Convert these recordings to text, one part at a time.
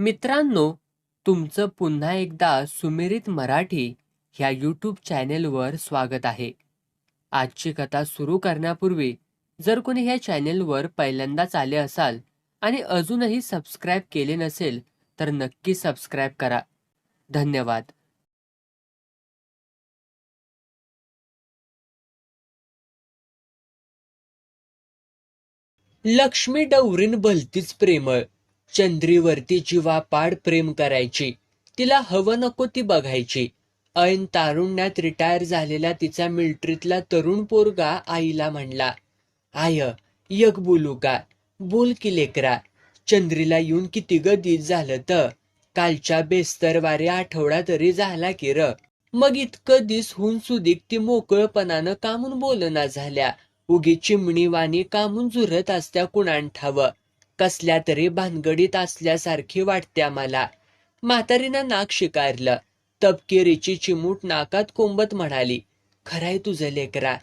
मित्रांनो तुमचं पुन्हा एकदा सुमिरित मराठी ह्या यूट्यूब चॅनेलवर स्वागत आहे. आजची कथा सुरू करण्यापूर्वी जर कोणी ह्या चॅनेलवर पहिल्यांदाच आले असाल आणि अजूनही सबस्क्राईब केले नसेल तर नक्की सबस्क्राईब करा. धन्यवाद. लक्ष्मी डवरीन भलतीच प्रेमळ चंद्रीवरती जीवापाड प्रेम करायची. तिला हवं नको ती बघायची. ऐन तारुण्यात रिटायर झालेला तिचा मिलिटरीतला तरुण पोरगा आईला म्हणला आय यक बोलू का? बोल की लेकरा. चंद्रीला येऊन किती गदीत झालं तर कालच्या बेस्तरवारी आठवडा तरी झाला की र. मग इतकं दिस होऊन सुदीक ती मोकळपणानं कामून बोलना झाल्या. उगी चिमणी वाणी कामून झुरत असत्या कुणान ठावं कसल्या तरी भानगडीत असल्यासारखी वाटत्या मला म्हातारीनं नाक शिकारलं. तपकिरीची चिमूट नाकात कोंबत म्हणाली खराय तुझं लेकरा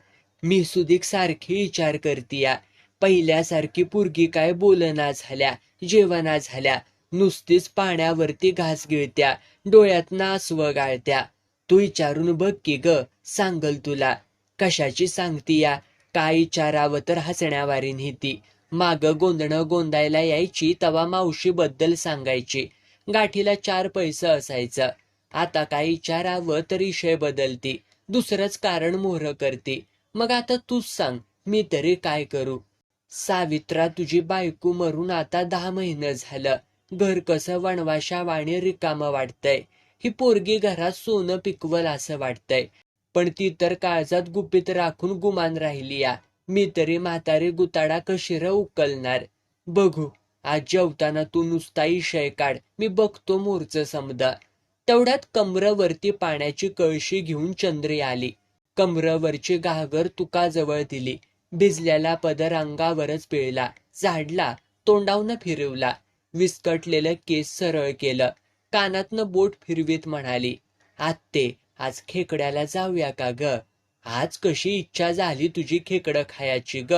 मी सुदीक सारखी विचार करतीया. पहिल्यासारखी पुरगी काय बोलना झाल्या जेवणा झाल्या. नुसतीच पाण्यावरती घास गिळत्या डोळ्यात नासव गाळत्या तू विचारून बघ की ग सांगल तुला. कशाची सांगतीया? काय विचारावं तर हसण्यावारी नेती माग गोंधणं गोंधायला यायची तवा मावशी बद्दल सांगायची. गाठीला चार पैसे असायचं. आता काय विचारावं तर विषय बदलती. दुसरंच कारण मोहर करते. मग आता तूच सांग मी तरी काय करू? सावित्रा तुझी बायको मरून आता दहा महिने झालं. घर कसं वणवाशा वाणी रिकामं वाटतंय. ही पोरगी घरात सोनं पिकवल असं वाटतंय. पण ती तर काळजात गुपित राखून गुमान राहिली या. मी तरी म्हातारी गुताडा कशीर उकलणार बघू आज जेवताना तू नुसता इशय काढ मी बघतो मोरच समजा तेवढ्यात कमरवरती पाण्याची कळशी घेऊन चंद्री आली. कमरवरची घागर तुकाजवळ दिली. भिजलेला पदर अंगावरच पिळला. झाडला तोंडावनं फिरवला. विस्कटलेलं केस सरळ केलं. कानातनं बोट फिरवीत म्हणाली आत्ते आज खेकड्याला जाऊया का ग? आज कशी इच्छा झाली तुझी खेकडं खायची ग?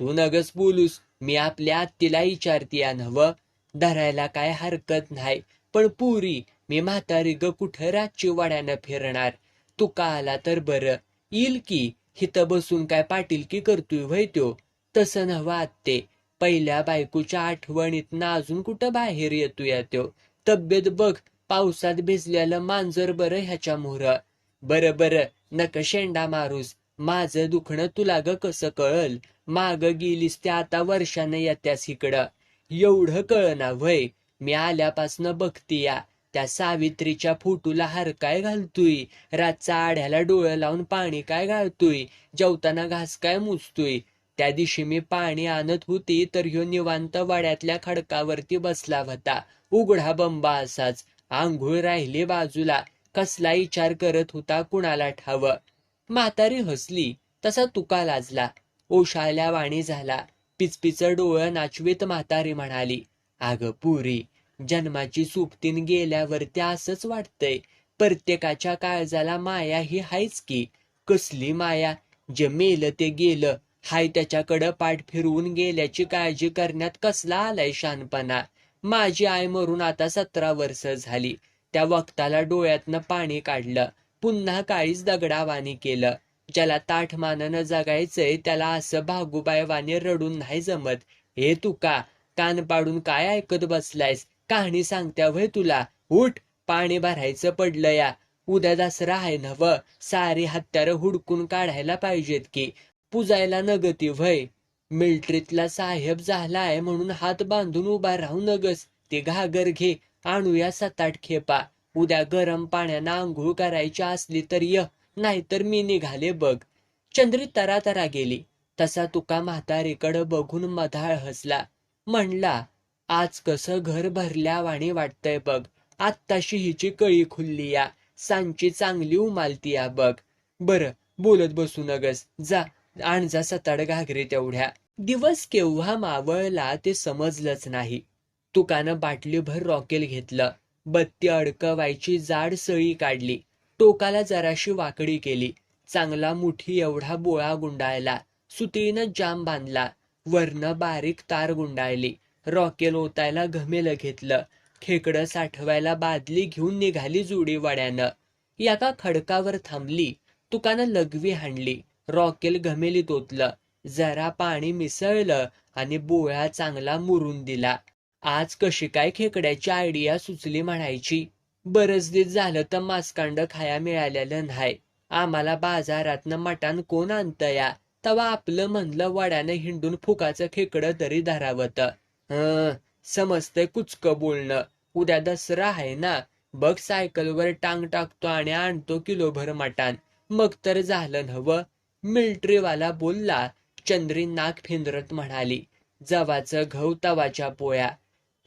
तू नगस बोलूस मी आपल्या आत्तीला विचारतीया नव धरायला काय हरकत नाही पण पुरी मी म्हातारी ग कुठं रातची वाड्यानं फिरणार? तू का आला तर बरं? येईल की? हिथं बसून काय पाटील की करतोय व्हय त्यो? तसं नव्ह आत्ते. पहिल्या बायकोच्या आठवणीतनं अजून कुठं बाहेर येतोय त्यो? तब्येत बघ पावसात भिजलेलं मांजर बरं ह्याच्या मोहर. बरं बरं. नक शेंडा मारूस. माझं दुखणं तुला ग कसं कळल? माग गेलीस त्या आता वर्षानं येत्यास इकडं एवढं कळना व्हय? मी आल्यापासनं बघतीया त्या सावित्रीच्या फोटूला हार काय घालतोय. रातचा आढ्याला डोळं लावून पाणी काय घालतोय? जेवताना घास काय मुजतोय? त्या दिवशी मी पाणी आणत होती तर ह्यो निवांत वाड्यातल्या खडकावरती बसला होता. उघडा बंबा असाच. आंघोळ राहिली बाजूला. कसला विचार करत होता कुणाला ठाव? म्हातारी हसली तसा तुका लाजला. ओशाळल्या वाणी झाला. पिचपिच डोळं नाचवीत म्हातारी म्हणाली अगं पुरी जन्माची सुपतीन गेल्यावर असंच वाटतंय. प्रत्येकाच्या काळजाला माया ही हायच की. कसली माया? जे मेलं ते गेलं. हाय त्याच्याकडं पाठ फिरवून गेल्याची काळजी करण्यात कसला आलाय शानपणा. माझी आई मरून आता सतरा वर्ष झाली. त्या वक्ताला डोळ्यातनं पाणी काढलं. पुन्हा काळीच दगडावानी केलं. ज्याला ताठ मानानं जगायचंय त्याला असं भागुबायवाने रडून नाही जमत. हे तुका कान पाडून काय ऐकत बसलायस? कहाणी सांगत्या व्हय तुला? उठ पाणी भरायचं पडलं या. उद्या दसरा आहे नव सारी हत्यारं हुडकून काढायला पाहिजेत की. पुजायला नगती व्हय. मिल्ट्रीतला साहेब झालाय म्हणून हात बांधून उभा राहू नगस. ते घागर घे. आणूया सात आठ खेपा. उद्या गरम पाण्यानं आंघोळ करायची असली तर य नाहीतर मी निघाले बघ. चंद्री तरा तरा गेली. तसा तुका म्हातारीकडं बघून मधाळ हसला. म्हणला आज कसं घर भरल्या वाणी वाटतंय बघ. आत्ताशी हिची कळी खुलली या. सांची चांगली उमालती या बघ. बर बोलत बसू नगस. जा आण जा सताड घागरे तेवढ्या. दिवस केव्हा मावळला ते समजलंच नाही. तुकानं बाटलीभर रॉकेल घेतलं. बत्ती अडकवायची जाड सळी काढली. टोकाला जराशी वाकडी केली. चांगला मुठी एवढा बोळा गुंडाळला. सुतीनं जाम बांधला. वरनं बारीक तार गुंडाळली. रॉकेल ओतायला घमेलं घेतलं. खेकडं साठवायला बादली घेऊन निघाली जुडी वड्यानं. एका खडकावर थांबली. तुकानं लघवी हाणली. रॉकेल घमेलीत ओतलं. जरा पाणी मिसळलं आणि बोळा चांगला मुरून दिला. आज कशी काय खेकड्याची आयडिया सुचली म्हणायची. बरंच दिस झालं तर मासकांड खाया मिळालेलं नाही. आम्हाला बाजारातनं मटण कोण आणतया? तवा आपलं म्हणलं वड्यानं हिंडून फुकाचं खेकडं तरी धरावत. हं समजतंय कुचक बोलणं. उद्या दसरा आहे ना? बघ सायकलवर टांग टाकतो आणि आणतो किलोभर मटान मग तर झालं नवं मिल्ट्रीवाला बोलला चंद्री नाक फिंदरत म्हणाली जवाचं घव तवाच्या पोळ्या.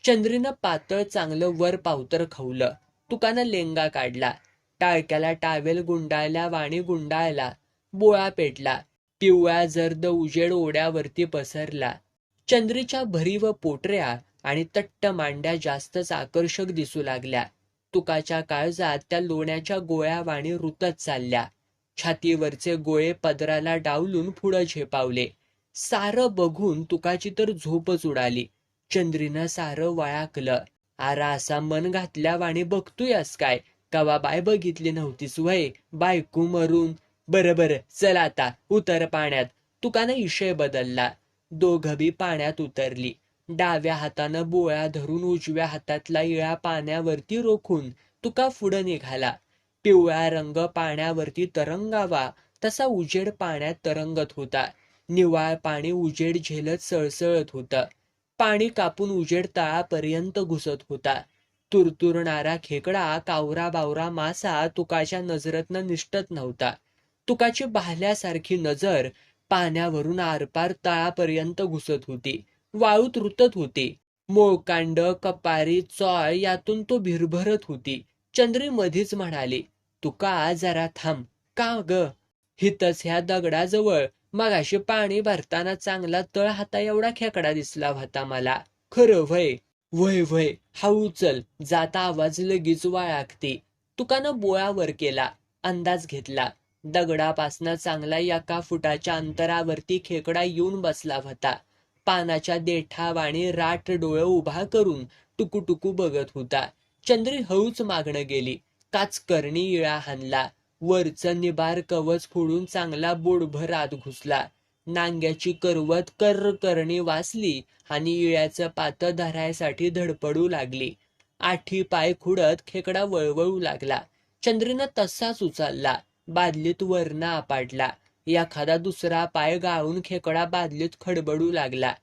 चंद्रीनं पातळ चांगलं वर पावतर खवलं. तुकानं लेंगा काढला. टाळक्याला टावेल गुंडाळल्या वाणी गुंडाळला. बोळा पेटला. पिवळा जर्द उजेड ओढ्यावरती पसरला. चंद्रीच्या भरीव पोटऱ्या आणि तट्ट मांड्या जास्तच आकर्षक दिसू लागल्या. तुकाच्या काळजात त्या लोण्याच्या गोळ्या वाणी रुतत चालल्या. छातीवरचे गोळे पदराला डावलून पुढं झेपावले. सारं बघून तुकाची तर झोपच उडाली. चंद्रीनं सारं वळाकलं. आरा असा मन घातल्या वाणी बघतोयस काय? कवा बाय बघितली नव्हतीस वय बायकू मरून. बरं बरं चल आता उतर पाण्यात. तुकानं इशय बदलला. दोघं बी पाण्यात उतरली. डाव्या हातानं बोळा धरून उजव्या हातातला इळा पाण्यावरती रोखून तुका पुढं निघाला. पिवळा रंग पाण्यावरती तरंगावा. तसा उजेड पाण्यात तरंगत होता. निवाळ पाणी उजेड झेलत सळसळत होतं. पाणी कापून उजेड तळापर्यंत घुसत होता. तुरतुरणारा खेकडा कावरा बावरा मासा तुकाच्या नजरेतनं निष्ठत नव्हता. तुकाची बाहल्यासारखी नजर पाण्यावरून आरपार तळापर्यंत घुसत होती. वाळूत रुतत होती. मोळकांड कपारी चॉय यातून तो भिरभरत होती. चंद्री मधीच म्हणाली तुका जरा थांब. का ग? हितच ह्या दगडाजवळ मगाशी पाणी भरताना चांगला तळ हाता एवढा खेकडा दिसला होता मला. खरं वय वय वय हा उचल. जाता आवाज लगेच वाळागते. तुकानं बोळावर केला. अंदाज घेतला. दगडापासनं चांगला एका फुटाच्या अंतरावरती खेकडा येऊन बसला होता. पानाच्या देठावाणी राट डोळ उभा करून टुकू बघत होता. चंद्री हळूच मागणं गेली. काचकर्णी इळा हाणला. वरचं निबार कवच फोडून चांगला बोडभर आत घुसला. नांग्याची करवत कर्र करणे वाचली आणि इळ्याचं पात धरायसाठी धडपडू लागली. आठी पाय खुडत खेकडा वळवळू लागला. चंद्रीनं तसाच उचलला. बादलीत वरना आपाडला एखादा दुसरा पाय गाळून खेकडा बादलीत खडबडू लागला.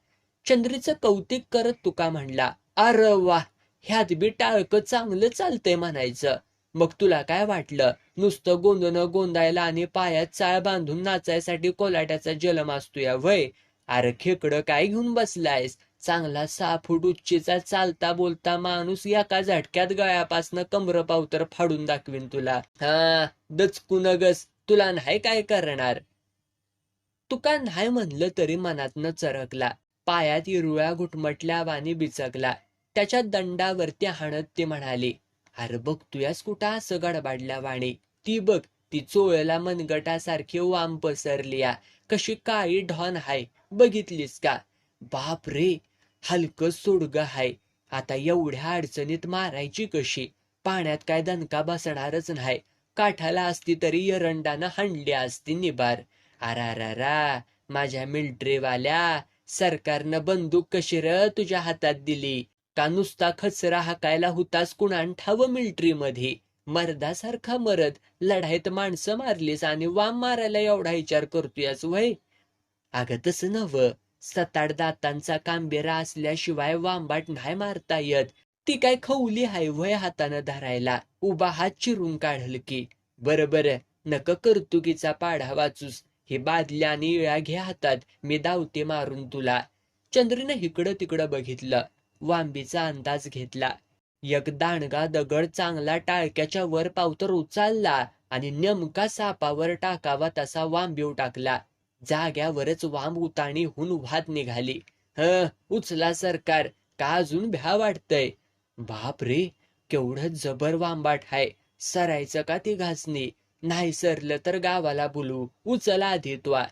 चंद्रीचं कौतिक करत तुका म्हणला अर वा ह्यात बी टाळकं चांगलं चालतंय म्हणायचं. मग तुला काय वाटलं? नुसतं गोंदनं गोंदायला आणि पायात चाळ बांधून नाचायसाठी कोलाट्याचा जलम असतोय वय. अरे खेकडं काय घेऊन बसलायस? चांगला सहा फूट उच्चीचा चालता बोलता माणूस एका झटक्यात गळ्यापासनं कमर पावतर फाडून दाखवीन तुला. हा दचकू नगस तुला नाही काय करणार? तुका नाही म्हणलं तरी मनातनं चरकला. पायात इरुळ्या घुटमटल्या वाणी बिचकला. त्याच्या दंडावरती हाणत ती म्हणाली अरे बघ तुयास कुठं असं गडबाडल्या वाणी? ती बघ ती चोळला मनगटासारखी वाम पसरलीया. कशी काळी ढॉन हाय बघितलीस का? बाप रे हलकं सोडग हाय. आता एवढ्या अडचणीत मारायची कशी? पाण्यात काय दणका बसणारच नाही. काठाला असती तरी एरंडानं हांडली असती निबार. अरारारा माझ्या मिल्ट्रीवाल्या सरकारनं बंदूक कशी र तुझ्या हातात दिली? का नुसता खचरा हाकायला होतास कुणान ठाव मिल्ट्रीमध्ये मर्दासारखा मरद लढाईत माणसं मारलीस आणि वाम मारायला एवढा विचार करतोयस वय? अगं तसं नव सताड दातांचा कांबेरा असल्याशिवाय वांबाट नाही मारता येत. ती काय खवली हाय वय हातानं धरायला. उभा हात चिरून काढल की. बर बर. नक कर्तुकीचा पाढा वाचूस. हे बादल्या आणि इळा घे हातात. मी दावते मारून तुला. चंद्रनं इकडं तिकडं बघितलं. वांबीचा अंदाज घेतला. एक दांडगा दगड चांगला टाळक्याच्या वर पावतर उचलला आणि नेमका सापावर टाकावा तसा वांबीव टाकला. जाग्यावरच वांब उताणीहून वाद निघाली. ह उचला सरकार का अजून भ्या वाटतय? बाप रे केवढं जबर वांबाट हाय. सरायचं का ती घासणी? नाही सरलं तर गावाला बोलू. उचला आधी त्वा.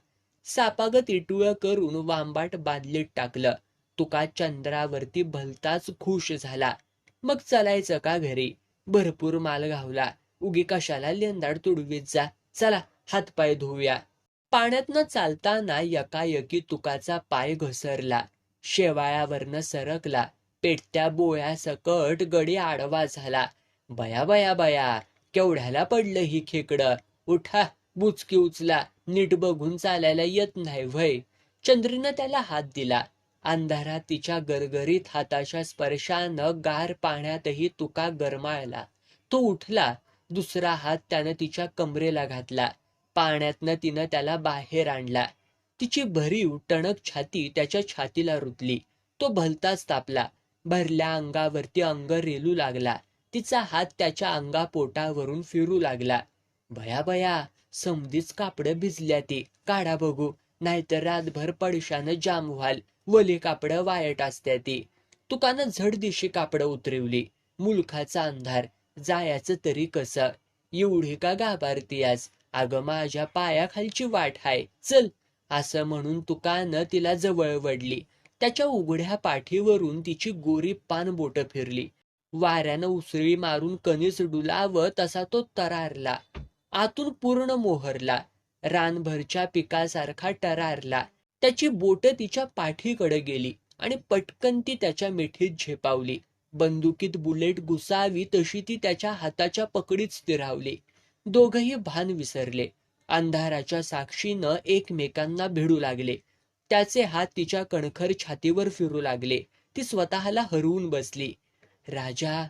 सापागत इटुळ करून वांबाट बादलीत टाकलं. तुका चंद्रावरती भलताच खुश झाला. मग चलायचं का घरी? भरपूर माल घावला. उगी कशाला लेंदाड तुडवीत जा. चला हातपाय धुवूया. पाण्यातनं चालताना यकायकी तुकाचा पाय घसरला. शेवाळ्यावरनं सरकला. पेटत्या बोळ्यासकट गडी आडवा झाला. बया बया बया केवढ्याला पडलं ही खेकडं? उठा बुचकी उचला. नीट बघून चालायला येत नाही भय चंद्रीनं त्याला हात दिला. अंधारात तिच्या गरगरीत हाताच्या स्पर्शानं गार पाण्यातही तुका गरमाळला. तो उठला दुसरा हात त्यानं तिच्या कमरेला घातला. पाण्यातनं तिनं त्याला बाहेर आणला. तिची भरीव टणक छाती त्याच्या छातीला रुतली. तो भलताच तापला. भरल्या अंगावरती अंग रेलू लागला. तिचा हात त्याच्या अंगा पोटावरून फिरू लागला. भया भया समधीच कापडं भिजल्या ती. काढा बघू. नाहीतर रातभर पडशानं जाम व्हाल. वली कापडं वायट असत्या ती. तुकानं झड दिशी कापडं उतरवली. मुलखाचा अंधार. जायाचं तरी कसं? एवढी का घाबरतीयास? अगं माझ्या पायाखालची वाट हाय. चल. असं म्हणून तुकानं तिला जवळ वडली. त्याच्या उघड्या पाठीवरून तिची गोरी पान बोट फिरली. वाऱ्यानं उसळी मारून कणीस डुलावं तसा तो तरारला. आतून पूर्ण मोहरला. रानभरच्या पिकासारखा टरारला. त्याची बोट तिच्या पाठीकडे गेली आणि पटकन ती त्याच्या मिठीत झेपावली. बंदुकीत बुलेट घुसावी तशी ती त्याच्या हाताच्या पकडीत स्थिरावली. दोघही भान विसरले. अंधाराच्या साक्षीनं एकमेकांना भिडू लागले. त्याचे हात तिच्या कणखर छातीवर फिरू लागले. ती स्वतःला हरवून बसली. राजा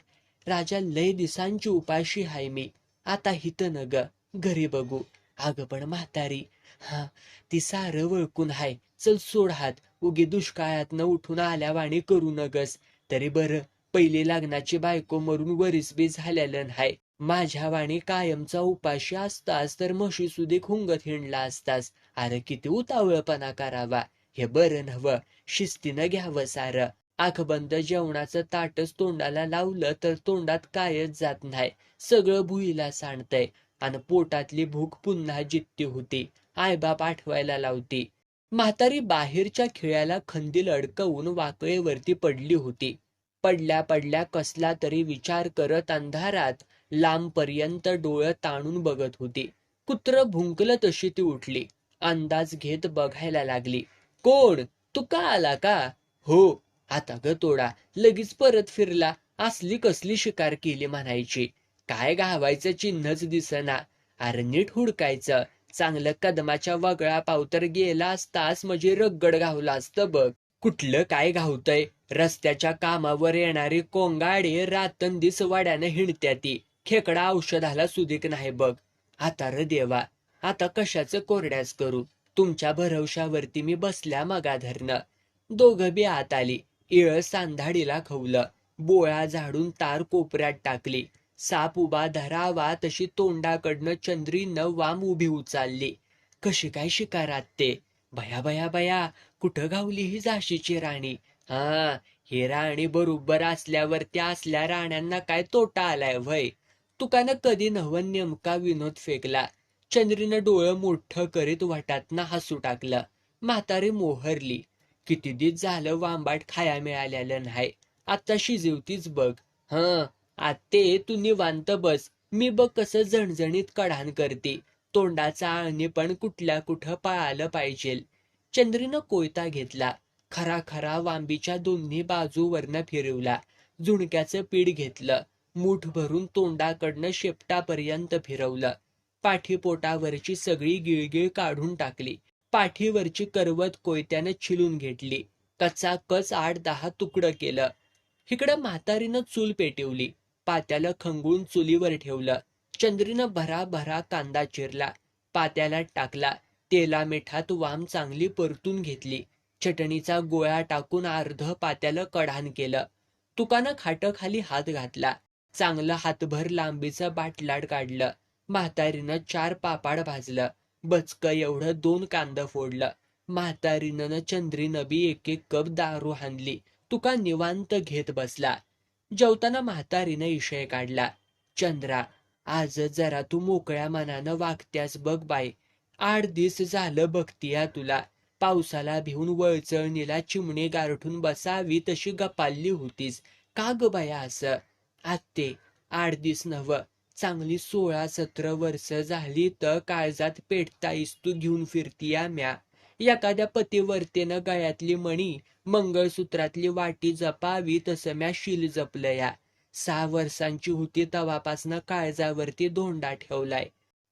राजा लय दिसांची उपाशी हाय मी. आता हित न ग घरी बघू. अग पण म्हातारी हा ती सारं वळकून हाय. चल सोड हात उगी दुष्काळातनं उठून आल्यावाणी करू नगस. तरी बरं पहिली लग्नाची बायको मरून वरीस बी झालेलं नाही माझ्या वाणी कायमचा उपाशी असतास तर म्हशी सुधी खुंगत हिंडला असतास. अरे किती उतावळपणा करावा. हे बरं नव्ह शिस्तीनं घ्यावं सारं. आखबंद जेवणाचं ताटच तोंडाला लावलं तर तोंडात कायच जात नाही. सगळं भुईला सांडतंय. आणि पोटातली भूक पुन्हा जित्ती होती. आईबाप आठवायला लावती. म्हातारी बाहेरच्या खिळ्याला खंदील अडकवून वाकळेवरती पडली होती. पडल्या पडल्या कसला तरी विचार करत अंधारात लांबपर्यंत डोळं ताणून बघत होती. कुत्र भुंकलं तशी ती उठली. अंदाज घेत बघायला लागली. कोण? तू का आला का? हो. आता ग तोडा. लगेच परत फिरला. असली कसली शिकार केली म्हणायची. काय गावायचं चिन्हच दिसना. अरे नीट हुडकायचं. चांगलं कदमाच्या वगळा पावतर गेला असताच म्हणजे रगड घावला असतं बघ. कुठलं काय घावतय? रस्त्याच्या कामावर येणारी कोंगाडी रातंदिस वाड्यानं हिंडत्या ती. खेकडा औषधाला सुदीक नाही बघ. आता र देवा आता कशाचं कोरड्याच करू? तुमच्या भरवशावरती मी बसल्या मगाधरनं. दोघं बी आत आली. इळ सांधाडीला खवलं. बोळा झाडून तार कोपऱ्यात टाकली. साप उभा धरावा तशी तोंडाकडनं चंद्रीनं वाम उभी उचालली. कशी काय शिकारात ते? भया भया भया कुठं गावली ही झाशीची राणी? हा ही राणी बरोबर असल्यावर त्या असल्या राण्यांना काय तोटा आलाय वय तुकानं कधी नवन नेमका विनोद फेकला. चंद्रीनं डोळं मोठं करीत वाटातनं हसू टाकलं. म्हातारी मोहरली. किती दिस झालं वांबाट खाया मिळालेलं नाही. आता शिजवतीच बघ. हं आते तू निवांत बस. मी बघ कसं झणझणीत कढाण करते. तोंडाचा आणि पण कुठल्या कुठं पळालं पाहिजे. चंद्रीनं कोयता घेतला. खरा खरा वांबीच्या दोन्ही बाजूवरनं फिरवला. झुणक्याचं पीठ घेतलं. मूठ भरून तोंडाकडनं शेपटापर्यंत फिरवलं. पाठीपोटावरची सगळी गिळगिळ काढून टाकली. पाठीवरची करवत कोयत्यानं छिलून घेतली. कचा कच आठ दहा तुकडं केलं. इकडं म्हातारीनं चूल पेटवली. पात्याला खंगून चुलीवर ठेवलं. चंद्रीनं भरा भरा कांदा चिरला. पात्याला टाकला. तेला मिठात वाम चांगली परतून घेतली. चटणीचा गोळा टाकून अर्ध पात्याला कढाण केलं. तुकानं खाटखाली हात घातला. चांगलं हातभर लांबीचं बाटलाड काढलं. म्हातारीनं चार पापाड भाजलं. बचक एवढं दोन कांदा फोडलं. म्हातारीनं चंद्रीनबी एक एक कप दारू हाणली. तुका निवांत घेत बसला. जेवताना म्हातारीनं इशय काढला. चंद्रा आज जरा तू मोकळ्या मनानं वागत्यास बघ बाई. आठ दिस झालं बघतीया तुला. पावसाला भिवून वळचळणीला चिमणी गारठून बसावी तशी गपाल्ली होतीस. का ग बाया असं? आत्ते आठ दिस नव चांगली सोळा सतरा वर्ष झाली तर काळजात पेटताईस तू घेऊन फिरतीया म्या. एखाद्या पतिवर्तेनं गळ्यातली मणी मंगळसूत्रातली वाटी जपावी तसं म्या शील जपलं या. सहा वर्षांची होती तवापासनं काळजावरती धोंडा ठेवलाय.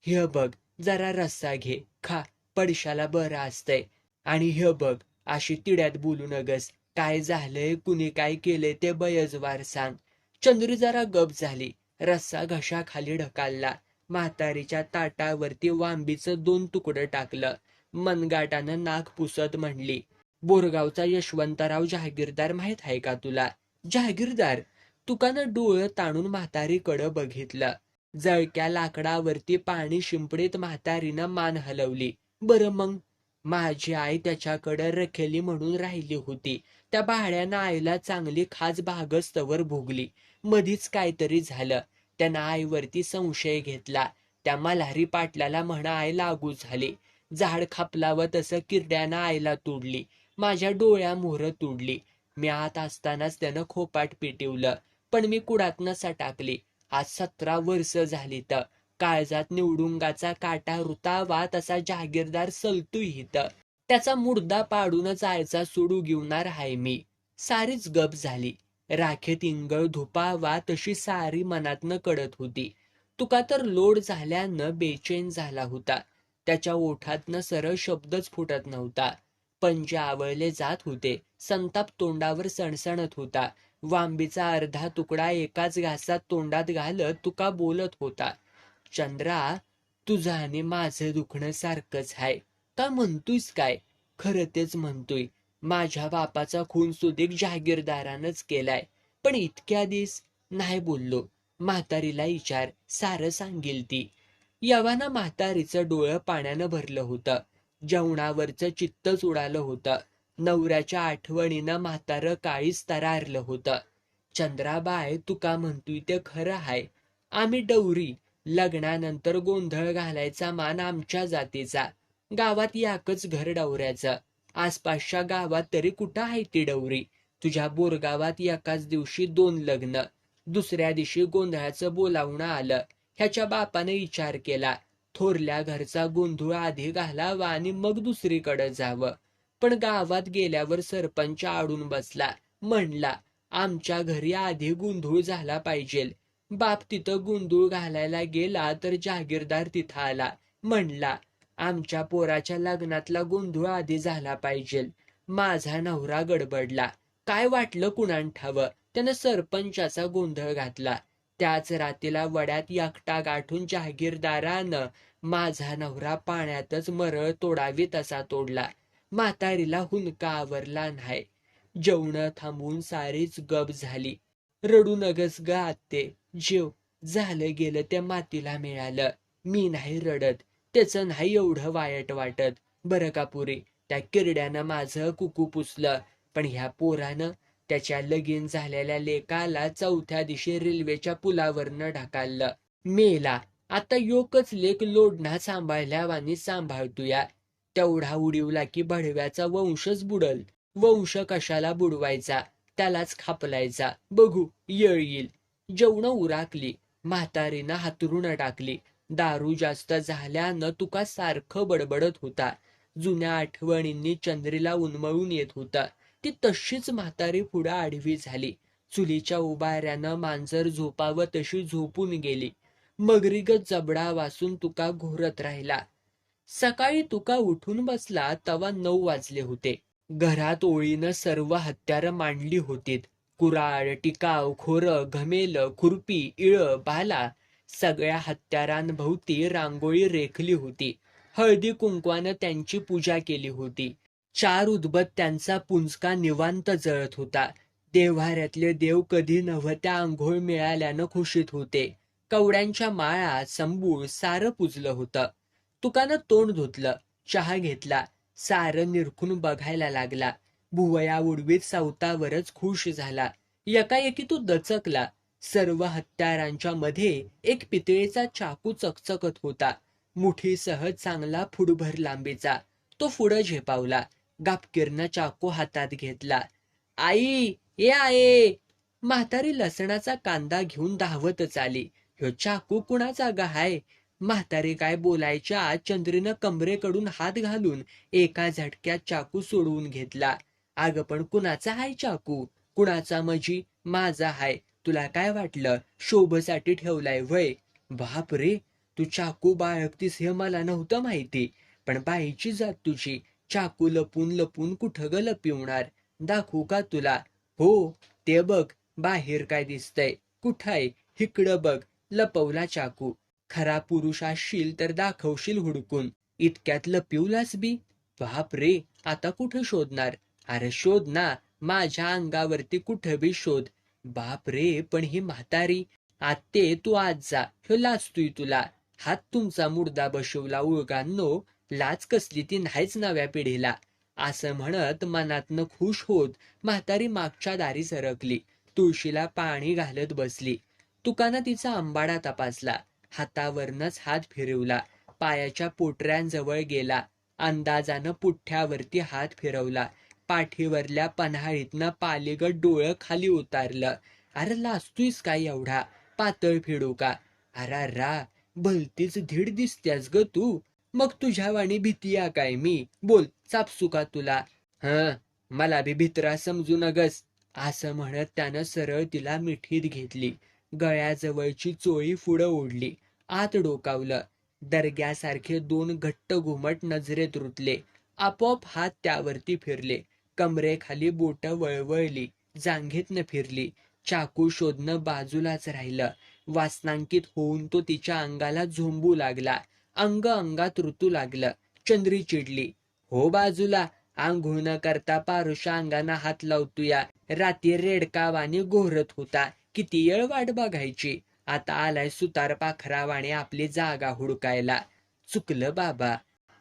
हे बघ जरा रस्सा घे खा पडशाला बरं असतंय. आणि हे बघ अशी तिड्यात बोलू नगस काय झालंय कुणी काय केलंय ते बयजवार सांग. चंद्री जरा गप झाली रस्सा घशाखाली ढकालला. म्हातारीच्या ताटावरती वांबीचं दोन तुकडं टाकलं. मनगाटानं नाक पुसत म्हणली बोरगावचा यशवंतराव जहागीरदार माहीत आहे का तुला? जहागीरदार तुकानं डोळं ताणून म्हातारीकडं बघितलं. जळक्या लाकडावरती पाणी शिंपडीत म्हातारीनं मान हलवली. बरं मग माझी आई त्याच्याकडं रखेली म्हणून राहिली होती. त्या बाळ्यानं आईला चांगली खास भागस्तवर भोगली. मधीच काहीतरी झालं. त्यानं आईवरती संशय घेतला. त्या मल्हारी पाटलाला म्हणा आई लागू झाली. झाड खापलावं तसं किरड्यानं आईला तोडली. माझ्या डोळ्या मोहर तोडली. मी आत असतानाच त्यानं खोपाट पेटवलं. पण मी कुडातनं सटाकली आज सतरा वर्ष झाली तर काळजात निवडुंगाचा काटा रुतावा तसा जहागीरदार सलतू हित. त्याचा मुर्दा पाडूनच आयचा सोडू घेऊनार हाय मी. सारीच गप झाली. राखेत इंगळ धुपावा तशी सारी मनातनं कडत होती. तुका तर लोड झाल्यानं बेचैन झाला होता. त्याच्या ओठातनं सरळ शब्दच फुटत नव्हता. पंजे आवळले जात होते. संताप तोंडावर सणसणत होता. वांबीचा अर्धा तुकडा एकाच घासात तोंडात घालत तुका बोलत होता. चंद्रा तुझं आणि माझं दुखणं सारखंच आहे का म्हणतोयस काय? खरं तेच म्हणतोय. माझ्या बापाचा खून सुदीक जहागीरदारानंच केलाय. पण इतक्या दिस नाही बोललो. म्हातारीला विचार. सारं सांगेल ती. यवाना म्हातारीचं डोळं पाण्यानं भरलं होतं. जेवणावरचं चित्तच उडालं होतं. नवऱ्याच्या आठवणीनं म्हातारं काळीच तरारलं होतं. चंद्राबाय तुका म्हणतोय ते खरं आहे आम्ही डवरी लग्नानंतर गोंधळ घालायचा मान आमच्या जातीचा. गावात याकच घर डवऱ्याचं. आसपासच्या गावात तरी कुठं आहे ती डवरी? तुझ्या बोरगावात एकाच दिवशी दोन लग्न. दुसऱ्या दिवशी गोंधळाचं बोलावणं आलं. ह्याच्या बापाने विचार केला थोरल्या घरचा गोंधळ आधी घालावा आणि मग दुसरीकडे जावं. पण गावात गेल्यावर सरपंच आडून बसला म्हणला आमच्या घरी आधी गोंधळ झाला पाहिजे. बाप तिथं गोंधळ घालायला गेला तर जहागीरदार तिथं आला. म्हणला आमच्या पोराच्या लग्नातला गोंधळ आधी झाला पाहिजे. माझा नवरा गडबडला. काय वाटलं कुणान ठावं त्यानं सरपंचाचा गोंधळ घातला. त्याच रातीला वड्यात एकटा गाठून जहागीरदारानं माझा नवरा पाण्यातच मरळ तोडावी तसा तोडला. म्हातारीला हुंका आवरला नाही. जेवण थांबून सारीच गप झाली. रडू नगस ग आत्ते. जेव झालं गेलं त्या मातीला मिळालं. मी नाही रडत. त्याचं नाही एवढं वायट वाटत. बरं का पुरी? त्या किरड्यानं माझं कुकू पुसलं. पण ह्या पोरानं त्याच्या लगीन झालेल्या लेकाला चौथ्या दिवशी रेल्वेच्या पुलावरनं ढकाललं. मेला आता योकच लेक लोडणा सांभाळल्यावानी सांभाळतोया. तेवढा उडीवला की भडव्याचा वंशच बुडल. वंश कशाला बुडवायचा? त्यालाच खापलायचा. बघू येळ येईल. जेवण उराकली. म्हातारीनं हातरून टाकली दारू जास्त झाल्यानं तुका सारखं बडबडत होता. जुन्या आठवणींनी चंद्रीला उन्मळून येत होता. ती तशीच म्हातारी पुढं आडवी झाली. चुलीच्या उभाऱ्यानं मांजर झोपावं तशी झोपून गेली. मगरीगत जबडा वासून तुका घोरत राहिला. सकाळी तुका उठून बसला तवा नऊ वाजले होते. घरात ओळीनं सर्व हत्यारं मांडली होतीत. कुराड टिकाव खोर घमेल खुरपी इळ भाला सगळ्या हत्यारांभोवती रांगोळी रेखली होती. हळदी कुंकवानं त्यांची पूजा केली होती. चार उदबत्त्यांचा पुंजका निवांत जळत होता. देव्हाऱ्यातले देव कधी नव्हत्या आंघोळ मिळाल्यानं खुशीत होते. कवड्यांच्या माळा संबूळ सारं पुजलं होतं. तुकानं तोंड धुतलं चहा घेतला सारं निरखून बघायला लागला. भुवया उडवीत सावतावरच खुश झाला. एकाएकी तो दचकला. सर्व हत्यारांच्या मध्ये एक पितळेचा चाकू चकचकत होता. मुठीसह चांगला फुडभर लांबीचा. तो पुढं झेपावला. गापकिरनं चाकू हातात घेतला. आई ये आहे. म्हातारी लसणाचा कांदा घेऊन धावतच आली. ह्यो चाकू कुणाचा ग हाय? म्हातारी काय बोलायच्या आत चंद्रीनं कमरेकडून हात घालून एका झटक्यात चाकू सोडवून घेतला. अगं पण कुणाचा हाय चाकू? कुणाचा मजी? माझा हाय. तुला काय वाटलं? शोभसाठी ठेवलाय वय. बाप रे तू चाकू बाळगतीस हे मला नव्हतं माहिती. पण बाईची जात तुझी. चाकू लपून लपून कुठं ग लपिवणार दाखवू का तुला? हो ते बघ बाहेर काय दिसतंय. कुठाय? हिकडं बघ लपवला चाकू. खरा पुरुष असशील तर दाखवशील हुडकून. इतक्यात लपिवलास बी? बाप रे आता कुठं शोधणार? अरे शोध ना माझ्या अंगावरती कुठं बी शोध. बाप रे पण ही म्हातारी आत्ते तू आज जा ह्यो लाचतोय तुला. हात तुमचा मुर्दा बसवला उळगांनो. लाच कसली ती नाहीच नव्या पिढीला. असं म्हणत मनातनं खुश होत म्हातारी मागच्या दारी सरकली. तुळशीला पाणी घालत बसली. तुकानं तिचा आंबाडा तपासला. हातावरनच हात फिरवला. पायाच्या पोटऱ्यांजवळ गेला. अंदाजानं पुठ्ठ्यावरती हात फिरवला. पाठीवरल्या पन्हाळीतनं पालीगड डोळं खाली उतारलं. अरे लाजतोयस काय एवढा? पातळ फिडू का? अरा रा भलतीच धीड दिसत्यास ग तू. मग तुझ्या वाणी भीती या काय मी? बोल चापसू का तुला. हं मला बी भित्रा समजू नगस. असं म्हणत त्यानं सरळ तिला मिठीत घेतली. गळ्याजवळची चोळी पुढं ओढली. आत डोकावलं. दर्ग्यासारखे दोन घट्ट घुमट नजरेत रुतले. आपोआप हात त्यावरती फिरले. कमरेखाली बोट वळवळली. जांघेतनं फिरली. चाकू शोधणं बाजूलाच राहिलं. वासनांकित होऊन तो तिच्या अंगाला झोंबू लागला. अंग अंगात ऋतू लागलं. चंद्री चिडली. हो बाजूला आंघोळ न करता पारुषा अंगाना हात लावतोया. राती रेडकावाने घोरत होता. किती येळ वाट बघायची. आता आलाय सुतार पाखरावाने आपली जागा हुडकायला. चुकलं बाबा.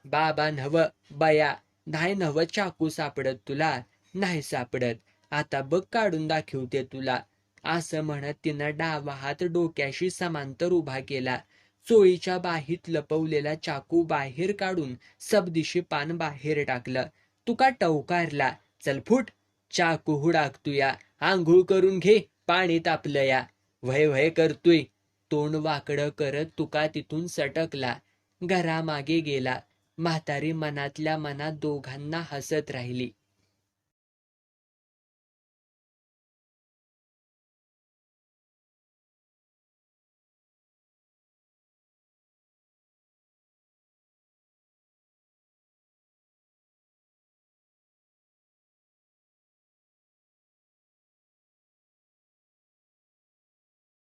बाबा नव बया. नाही नव चाकू सापडत तुला. नाही सापडत. आता बघ काढून दाखवते तुला. असं म्हणत तिनं डावा हात डोक्याशी समांतर उभा केला. चोळीच्या बाहीत लपवलेला चाकू बाहेर काढून सबदिशी पान बाहेर टाकलं. तुका टवकारला चल फुट चाकू हुडाकतुया आंघोळ करून घे पाणी तापलं या व्हय व्हय करतोय. तोंड वाकडं करत तुका तिथून सटकला. घरामागे गेला. म्हातारी मनातल्या मनात दोघांना हसत राहिली.